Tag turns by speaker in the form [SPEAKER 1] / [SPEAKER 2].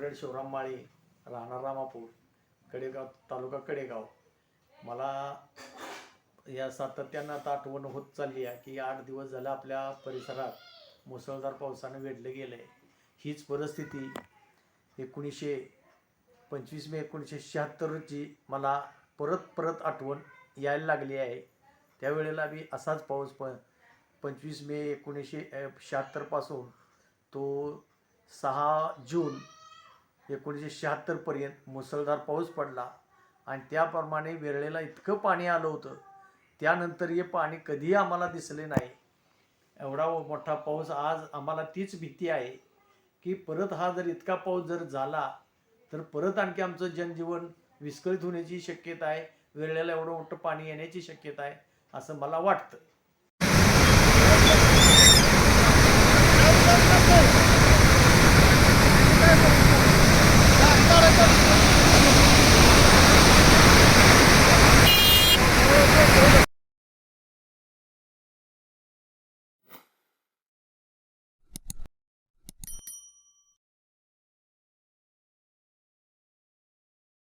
[SPEAKER 1] शिवराम माळी राहणार रामापूर कडेगाव तालुका कडेगाव. मला या सातत्यानं आता आठवण होत चालली आहे की आठ दिवस झालं आपल्या परिसरात मुसळधार पावसानं वेढलं गेलं आहे हीच परिस्थिती एकोणीसशे पंचवीस मे एकोणीसशे शहात्तर रोजी मला परत परत आठवण यायला लागली आहे. त्यावेळेला मी असाच पाऊस प पंचवीस मे एकोणीसशे शहात्तरपासून तो सहा जून एकोणीसशे शहात्तरपर्यंत मुसळधार पाऊस पडला आणि त्याप्रमाणे वेरळेला इतकं पाणी आलं होतं. त्यानंतर हे पाणी कधीही आम्हाला दिसले नाही. एवढा मोठा पाऊस आज आम्हाला तीच भीती आहे की परत हा जर इतका पाऊस जर झाला तर परत आणखी आमचं जनजीवन विस्कळीत होण्याची शक्यता आहे वेरळ्याला एवढं मोठं पाणी येण्याची शक्यता आहे असं मला वाटतं.